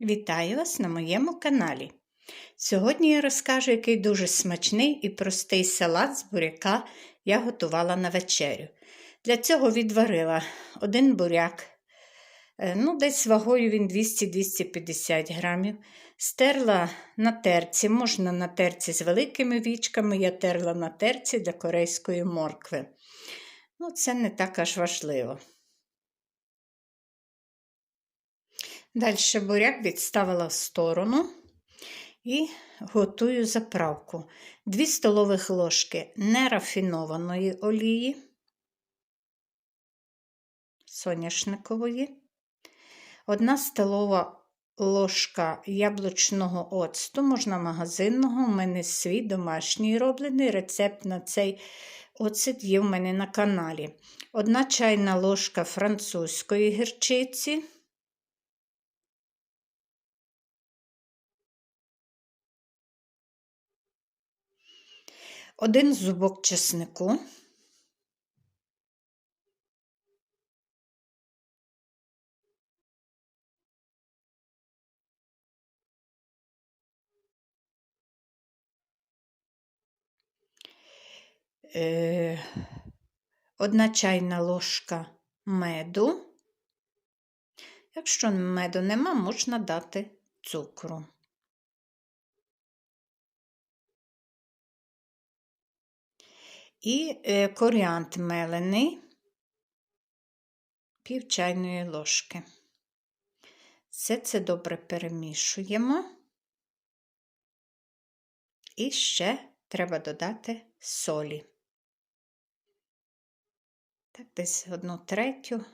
Вітаю вас на моєму каналі. Сьогодні я розкажу, який дуже смачний і простий салат з буряка я готувала на вечерю. Для цього відварила один буряк, е, ну, десь вагою він 200-250 грамів. Стерла на терці, можна на терці з великими вічками, я терла на терці для корейської моркви. Ну, Це не так аж важливо. Далі буряк відставила в сторону і готую заправку. 2 столових ложки нерафінованої олії, соняшникової, 1 столова ложка яблучного оцту, можна магазинного, у мене свій домашній роблений рецепт на цей оцет є в мене на каналі. 1 чайна ложка французької гірчиці. Один зубок чеснику. Е, одна чайна ложка меду. Якщо меду нема, можна дати цукру. І е, коріант мелений, пів чайної ложки. Все це добре перемішуємо. І ще треба додати солі. Так, десь одну третю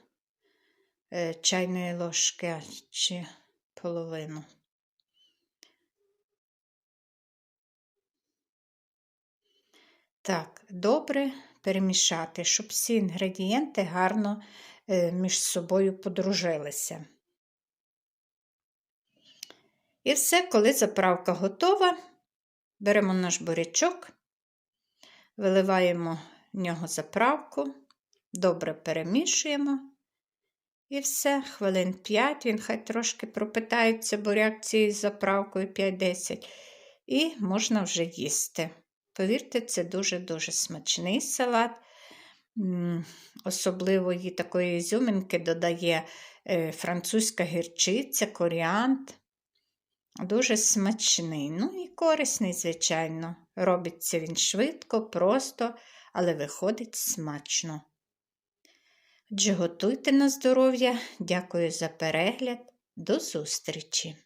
е, чайної ложки чи половину. Так, добре перемішати, щоб всі інгредієнти гарно е, між собою подружилися. І все, коли заправка готова, беремо наш бурячок, виливаємо в нього заправку, добре перемішуємо. І все, хвилин 5, він хай трошки пропитається буряк цією заправкою 5-10, і можна вже їсти. Повірте, це дуже-дуже смачний салат. Особливої такої ізюминки додає е, французька гірчиця, коріант. Дуже смачний. Ну і корисний, звичайно. Робиться він швидко, просто, але виходить смачно. Отже, готуйте на здоров'я. Дякую за перегляд. До зустрічі!